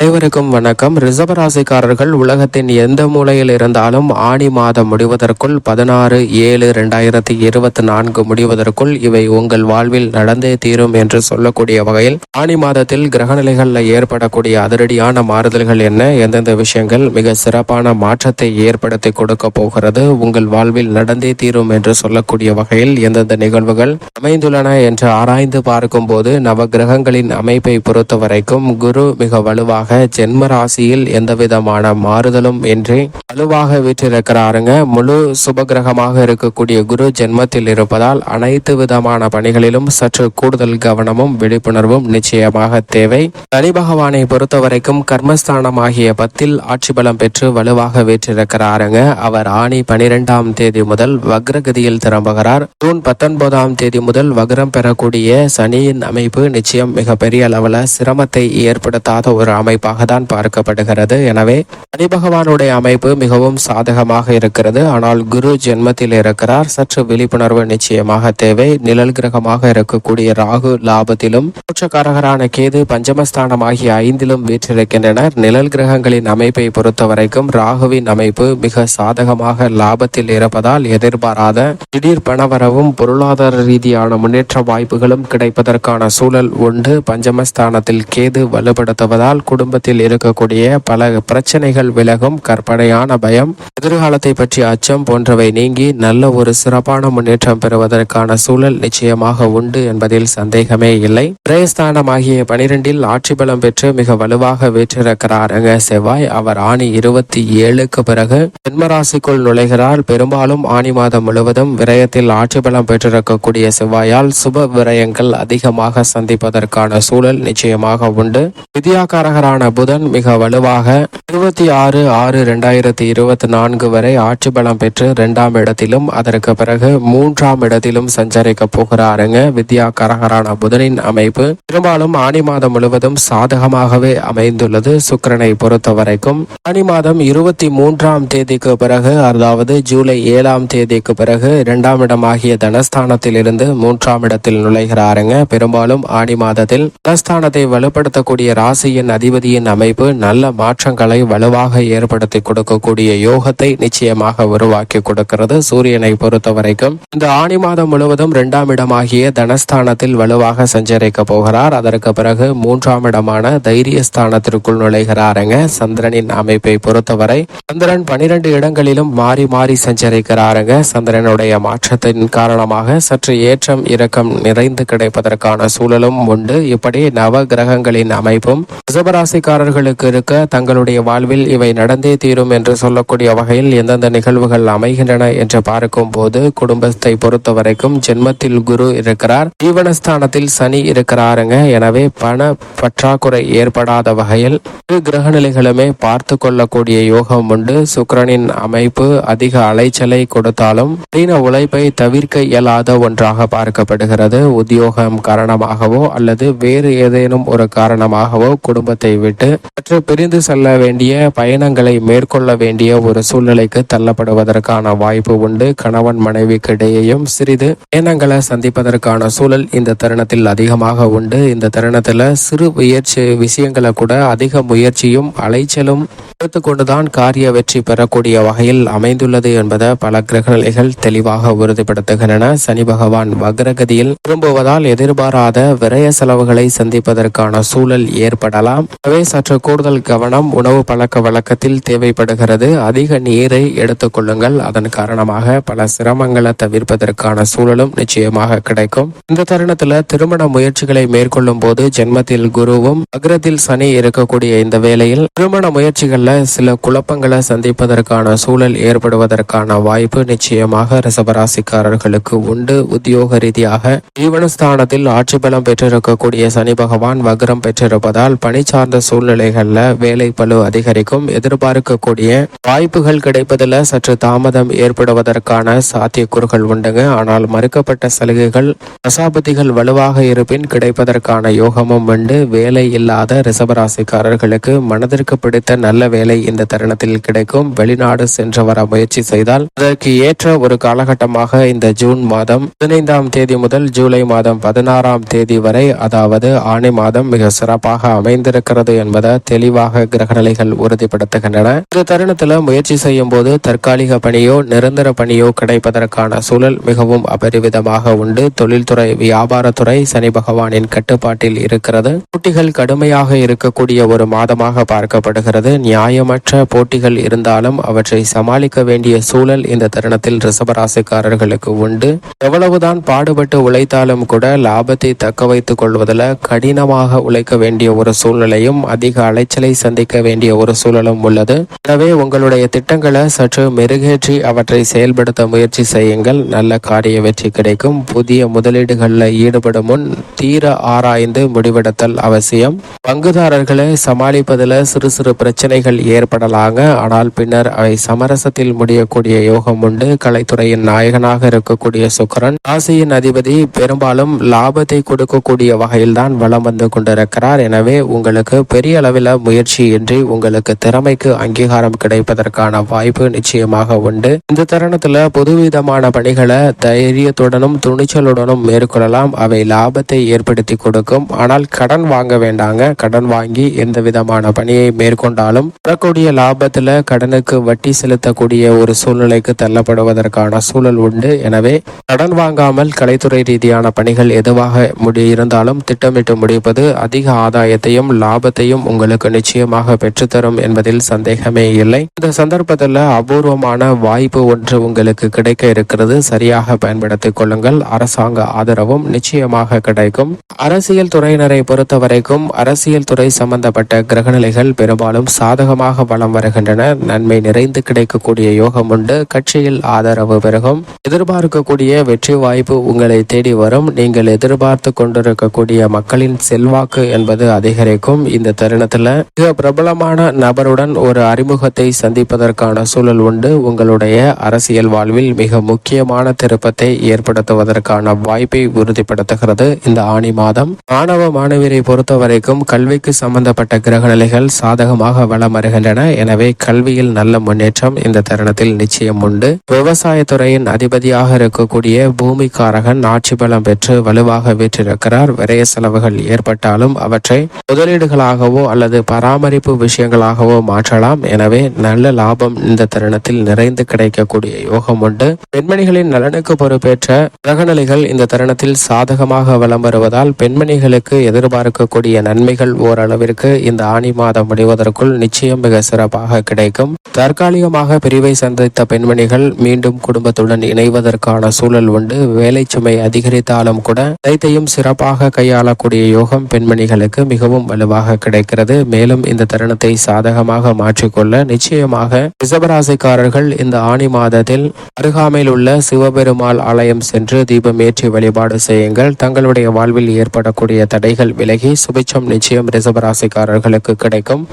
அனைவருக்கும் வணக்கம். ரிசர்வராசிக்காரர்கள் உலகத்தின் எந்த மூலையில் இருந்தாலும் ஆணி மாதம் முடிவதற்குள் பதினாறு ஏழு ரெண்டாயிரத்தி இருபத்தி நான்கு முடிவதற்குள் இவை உங்கள் வாழ்வில் நடந்தே தீரும் என்று சொல்லக்கூடிய வகையில் ஆணி மாதத்தில் கிரகநிலைகளில் ஏற்படக்கூடிய அதிரடியான மாறுதல்கள் என்ன? எந்தெந்த விஷயங்கள் மிக சிறப்பான மாற்றத்தை ஏற்படுத்தி கொடுக்க போகிறது? உங்கள் வாழ்வில் நடந்தே தீரும் என்று சொல்லக்கூடிய வகையில் எந்தெந்த நிகழ்வுகள் அமைந்துள்ளன என்று ஆராய்ந்து பார்க்கும் போது நவ கிரகங்களின் அமைப்பை பொறுத்த வரைக்கும் குரு மிக வலுவாக காரணமாக ஜென்ம ராசியில் எந்த விதமான மாறுதலும் இன்றி வலுவாக வீற்றிருக்கிறாருங்க. முழு சுபகிரகமாக இருக்கக்கூடிய குரு ஜென்மத்தில் இருப்பதால் அனைத்து விதமான பணிகளிலும் சற்று கூடுதல் கவனமும் விழிப்புணர்வும் நிச்சயமாக தேவை. சனி பகவானை பொறுத்த வரைக்கும் கர்மஸ்தானமாகிய பத்தில் ஆட்சி பலம் பெற்று வலுவாக வீற்றிருக்கிறாருங்க. அவர் ஆணி பனிரெண்டாம் தேதி முதல் வக்ரகதியில் திரும்புகிறார். ஜூன் பத்தொன்பதாம் தேதி முதல் வக்ரம் பெறக்கூடிய சனியின் அமைப்பு நிச்சயம் மிகப்பெரிய அளவில் சிரமத்தை ஏற்படுத்தாத ஒரு அமைப்பு. அமைப்பாக தான் பார்க்கப்படுகிறது. எனவே சனி பகவானுடைய அமைப்பு மிகவும் சாதகமாக இருக்கிறது. ஆனால் குரு ஜென்மத்தில் இருக்கிறார். சற்று விழிப்புணர்வு நிச்சயமாக தேவை. நிழல் கிரகமாக இருக்கக்கூடிய ராகு லாபத்திலும் மோட்சக்காரகரான கேது பஞ்சமஸ்தானம் ஆகிய ஐந்திலும் வீற்றிருக்கின்றனர். நிழல் கிரகங்களின் அமைப்பை பொறுத்த வரைக்கும் ராகுவின் அமைப்பு மிக சாதகமாக லாபத்தில் இருப்பதால் எதிர்பாராத திடீர் பணவரவும் பொருளாதார ரீதியான முன்னேற்ற வாய்ப்புகளும் கிடைப்பதற்கான சூழல் உண்டு. பஞ்சமஸ்தானத்தில் கேது வலுப்படுத்துவதால் குடும்ப குடும்பத்தில் இருக்கக்கூடிய பல பிரச்சனைகள் விலகும் கற்பனையான பயம் எதிர்காலத்தை பற்றிய அச்சம் போன்றவை நீங்கி நல்ல ஒரு சிறப்பான முன்னேற்றம் பெறுவதற்கான சூழல் நிச்சயமாக உண்டு என்பதில் சந்தேகமே இல்லை. பிரயஸ்தானம் ஆகிய பனிரெண்டில் ஆட்சி பலம் பெற்று மிக வலுவாக வீற்றிருக்கிறாருங்க செவ்வாய். அவர் ஆணி இருபத்தி ஏழுக்கு பிறகு ஜென்மராசிக்குள் நுழைகிறார். பெரும்பாலும் ஆணி மாதம் முழுவதும் விரயத்தில் ஆட்சி பலம் பெற்றிருக்கக்கூடிய செவ்வாயால் சுப விரயங்கள் அதிகமாக சந்திப்பதற்கான சூழல் நிச்சயமாக உண்டு. வித்யாகாரகரான புதன் மிக வலுவாக இருபத்தி ஆறு ஆறு இரண்டாயிரத்தி இருபத்தி நான்கு வரை ஆட்சி பலம் பெற்று இரண்டாம் இடத்திலும் அதற்கு பிறகு மூன்றாம் இடத்திலும் சஞ்சரிக்க போகிறாருங்க. வித்யா கரகரான புதனின் அமைப்பு. பெரும்பாலும் ஆணி மாதம் முழுவதும் சாதகமாகவே அமைந்துள்ளது சுக்கரனை பொறுத்த வரைக்கும் ஆணி மாதம் இருபத்தி மூன்றாம் தேதிக்கு பிறகு அதாவது ஜூலை ஏழாம் தேதிக்கு பிறகு இரண்டாம் இடமாகிய தனஸ்தானத்தில் இருந்து மூன்றாம் இடத்தில் நுழைகிறாருங்க. பெரும்பாலும் ஆணி மாதத்தில் தனஸ்தானத்தை வலுப்படுத்தக்கூடிய ராசியின் அதிபதி அதிபதியின் அமைப்பு நல்ல மாற்றங்களை வலுவாக ஏற்படுத்தி கொடுக்கக்கூடிய யோகத்தை நிச்சயமாக உருவாக்கி கொடுக்கிறது. சூரியனை பொறுத்த வரைக்கும் இந்த ஆணி மாதம் முழுவதும் இரண்டாம் இடமாகிய தனஸ்தானத்தில் வலுவாக சஞ்சரிக்க போகிறார். அதற்கு பிறகு மூன்றாம் இடமான தைரியஸ்தானத்திற்குள் நுழைகிறாருங்க சந்திரனின் அமைப்பை பொறுத்தவரை. சந்திரன் பனிரெண்டு இடங்களிலும் மாறி மாறி சஞ்சரிக்கிறாருங்க சந்திரனுடைய மாற்றத்தின் காரணமாக சற்று ஏற்றம் இறக்கம் நிறைந்து கிடைப்பதற்கான சூழலும் உண்டு. இப்படி நவ கிரகங்களின் அமைப்பும் ரிசபராசி ராசிக்காரர்களுக்கு இருக்க தங்களுடைய வாழ்வில் இவை நடந்தே தீரும் என்று சொல்லக்கூடிய வகையில் எந்தெந்த நிகழ்வுகள் அமைகின்றன என்று பார்க்கும் போது குடும்பத்தை பொறுத்த வரைக்கும் ஜென்மத்தில் குரு இருக்கிறார் ஜீவனஸ்தானத்தில் சனி இருக்கிறாருங்க. எனவே பண பற்றாக்குறை ஏற்படாத வகையில் இரு கிரக நிலைகளுமே பார்த்து கொள்ளக்கூடிய யோகம் உண்டு. சுக்கிரனின் அமைப்பு அதிக அலைச்சலை கொடுத்தாலும் கடின உழைப்பை தவிர்க்க இயலாத ஒன்றாக பார்க்கப்படுகிறது. உத்தியோகம் காரணமாகவோ அல்லது வேறு ஏதேனும் ஒரு காரணமாகவோ குடும்பத்தை விட்டு சற்று பிரிந்து செல்ல வேண்டிய பயணங்களை மேற்கொள்ள வேண்டிய ஒரு சூழ்நிலைக்கு தள்ளப்படுவதற்கான வாய்ப்பு உண்டு. கணவன் மனைவிக்கு இடையேயும் சிறிது பயணங்களை சந்திப்பதற்கான சூழல் இந்த தருணத்தில் அதிகமாக உண்டு. இந்த தருணத்துல சிறு முயற்சி விஷயங்களை கூட அதிக முயற்சியும் அலைச்சலும் எடுத்துக்கொண்டுதான் காரிய வெற்றி பெறக்கூடிய வகையில் அமைந்துள்ளது என்பதை பல கிரகநிலைகள் தெளிவாக உறுதிப்படுத்துகின்றன. சனி பகவான் வக்ரகதியில் திரும்புவதால் எதிர்பாராத விரய செலவுகளை சந்திப்பதற்கான சூழல் ஏற்படலாம். எனவே சற்று கூடுதல் கவனம் உணவு பழக்க வழக்கத்தில் தேவைப்படுகிறது. அதிக நீரை எடுத்துக்கொள்ளுங்கள் அதன் காரணமாக பல சிரமங்களை தவிர்ப்பதற்கான சூழலும் நிச்சயமாக கிடைக்கும். இந்த தருணத்துல திருமண முயற்சிகளை மேற்கொள்ளும் போது ஜென்மத்தில் குருவும் அக்ரத்தில் சனி இருக்கக்கூடிய இந்த வேளையில் திருமண முயற்சிகள்ல சில குழப்பங்களை சந்திப்பதற்கான சூழல் ஏற்படுவதற்கான வாய்ப்பு நிச்சயமாக ரிசபராசிக்காரர்களுக்கு உண்டு. உத்தியோக ரீதியாக ஜீவனஸ்தானத்தில் ஆட்சி பலம் பெற்றிருக்கக்கூடிய சனி பகவான் வக்ரம் பெற்றிருப்பதால் பணி சார்ந்த சூழ்நிலைகள்ல வேலை பளு அதிகரிக்கும். எதிர்பார்க்கக்கூடிய வாய்ப்புகள் கிடைப்பதில் சற்று தாமதம் ஏற்படுவதற்கான சாத்தியக்கூறுகள் உண்டுங்க. ஆனால் மறுக்கப்பட்ட சலுகைகள் தசாபதிகள் வலுவாக இருப்பின் கிடைப்பதற்கான யோகமும் உண்டு. வேலை இல்லாத ரிசபராசிக்காரர்களுக்கு மனதிற்கு பிடித்த நல்ல வேலை வேலை இந்த தருணத்தில் கிடைக்கும். வெளிநாடு சென்று வர முயற்சி செய்தால் அதற்கு ஏற்ற ஒரு காலகட்டமாக இந்த ஜூன் மாதம் பதினைந்தாம் தேதி முதல் ஜூலை மாதம் பதினாறாம் தேதி வரை அதாவது ஆணி மாதம் மிக சிறப்பாக அமைந்திருக்கிறது. என்பதை தெளிவாக கிரகநிலைகள் உறுதிப்படுத்துகின்றன. இந்த தருணத்தில் முயற்சி செய்யும் போது தற்காலிக பணியோ நிரந்தர பணியோ கிடைப்பதற்கான சூழல் மிகவும் அபரிவிதமாக உண்டு. தொழில்துறை வியாபாரத்துறை சனி பகவானின் கட்டுப்பாட்டில் இருக்கிறது. போட்டிகள் கடுமையாக இருக்கக்கூடிய ஒரு மாதமாக பார்க்கப்படுகிறது. நியாயமற்ற போட்டிகள் இருந்தாலும் அவற்றை சமாளிக்க வேண்டிய சூழல் இந்த தருணத்தில் ரிசபராசிக்காரர்களுக்கு உண்டு. எவ்வளவுதான் பாடுபட்டு உழைத்தாலும் கூட லாபத்தை தக்க வைத்துக் கொள்வதில் கடினமாக உழைக்க வேண்டிய ஒரு சூழ்நிலையும் அதிக அலைச்சலை சந்திக்க வேண்டிய ஒரு சூழலும் உள்ளது. எனவே உங்களுடைய திட்டங்களை சற்று மெருகேற்றி அவற்றை செயல்படுத்த முயற்சி செய்யுங்கள். நல்ல காரிய வெற்றி கிடைக்கும். புதிய முதலீடுகளில் ஈடுபடும் முன் தீர ஆராய்ந்து முடிவெடுத்தல் அவசியம். பங்குதாரர்களை சமாளிப்பதில் சிறு சிறு பிரச்சனைகள் ஏற்படலாங்க. ஆனால் பின்னர் அவை சமரசத்தில் முடியக்கூடிய யோகம் உண்டு. கலைத்துறையின் நாயகனாக இருக்கக்கூடிய சுக்கரன் ராசியின் அதிபதி பெரும்பாலும் லாபத்தை கொடுக்கக்கூடிய வகையில்தான் வலம் வந்து கொண்டிருக்கிறார். எனவே உங்களுக்கு பெரிய அளவில் முயற்சி இன்றி உங்களுக்கு திறமைக்கு அங்கீகாரம் கிடைப்பதற்கான வாய்ப்பு நிச்சயமாக உண்டு. இந்த தருணத்துல புதுவிதமான பணிகளை தைரியத்துடனும் துணிச்சலுடனும் மேற்கொள்ளலாம். அவை லாபத்தை ஏற்படுத்தி கொடுக்கும். ஆனால் கடன் வாங்க வேண்டாங்க. கடன் வாங்கி எந்த விதமான பணியை மேற்கொண்டாலும் வரக்கூடிய லாபத்துல கடனுக்கு வட்டி செலுத்தக்கூடிய ஒரு சூழ்நிலைக்கு தள்ளப்படுவதற்கான சூழல் உண்டு. எனவே கடன் வாங்காமல் கலைத்துறை ரீதியான பணிகள் எதுவாக முடி இருந்தாலும் திட்டமிட்டு முடிப்பது அதிக ஆதாயத்தையும் லாபத்தையும் உங்களுக்கு நிச்சயமாக பெற்றுத்தரும் என்பதில் சந்தேகமே இல்லை. இந்த சந்தர்ப்பத்தில் அபூர்வமான வாய்ப்பு ஒன்று உங்களுக்கு கிடைக்க இருக்கிறது. சரியாக பயன்படுத்திக் கொள்ளுங்கள். அரசாங்க ஆதரவும் நிச்சயமாக கிடைக்கும். அரசியல் துறையினரை பொறுத்த வரைக்கும் அரசியல் துறை சம்பந்தப்பட்ட கிரகநிலைகள் பெரும்பாலும் சாதகமாக வலம் வருகின்றன. நன்மை நிறைந்து கிடைக்கக்கூடிய யோகம் உண்டு. கட்சியில் ஆதரவு பெருகும். எதிர்பார்க்கக்கூடிய வெற்றி வாய்ப்பு உங்களை தேடி வரும். நீங்கள் எதிர்பார்த்து கொண்டிருக்கக்கூடிய மக்களின் செல்வாக்கு என்பது அதிகரிக்கும். இந்த தருணத்துல மிக பிரபலமான நபருடன் ஒரு அறிமுகத்தை சந்திப்பதற்கான சூழல் உண்டு. உங்களுடைய அரசியல் வாழ்வில் மிக முக்கியமான திருப்பத்தை ஏற்படுத்துவதற்கான வாய்ப்பை உறுதிப்படுத்துகிறது இந்த ஆணி மாதம். மாணவ மாணவியரை பொறுத்த வரைக்கும் கல்விக்கு சம்பந்தப்பட்ட கிரகநிலைகள் சாதகமாக வளம் வருகின்றன எனவே கல்வியில் நல்ல முன்னேற்றம் இந்த தருணத்தில் நிச்சயம் உண்டு. விவசாயத்துறையின் அதிபதியாக இருக்கக்கூடிய பூமிக்காரகன் ஆட்சி பலம் பெற்று வலுவாக வீற்றிருக்கிறார். விரைய செலவுகள் ஏற்பட்டாலும் அவற்றை முதலீடுகளாக முதலீடுகளாகவோ அல்லது பராமரிப்பு விஷயங்களாகவோ மாற்றலாம். எனவே நல்ல லாபம் இந்த தருணத்தில் நிறைந்து கிடைக்கக்கூடிய யோகம் உண்டு. பெண்மணிகளின் நலனுக்கு பொறுப்பேற்ற கிரகநிலைகள் இந்த தருணத்தில் சாதகமாக வலம் வருவதால் பெண்மணிகளுக்கு எதிர்பார்க்கக்கூடிய நன்மைகள் ஓரளவிற்கு இந்த ஆணி மாதம் முடிவதற்குள் நிச்சயம் மிக சிறப்பாக கிடைக்கும். தற்காலிகமாக பிரிவை சந்தித்த பெண்மணிகள் மீண்டும் குடும்பத்துடன் இணைவதற்கான சூழல் உண்டு. வேலை சுமை அதிகரித்தாலும் கூட அனைத்தையும் சிறப்பாக கையாளக்கூடிய யோகம் பெண்மணிகளுக்கு மிகவும் வலுவாக கிடைக்கிறது. மேலும் இந்த தருணத்தை சாதகமாக மாற்றிக்கொள்ள நிச்சயமாக ரிசபராசிக்காரர்கள் இந்த ஆணி மாதத்தில் அருகாமையில் உள்ள சிவபெருமாள் ஆலயம் சென்று தீபம் ஏற்றி வழிபாடு செய்யுங்கள். தங்களுடைய வாழ்வில் ஏற்படக்கூடிய தடைகள் விலகி சுபிச்சம் நிச்சயம் ரிசபராசிக்காரர்களுக்கு கிடைக்கும்.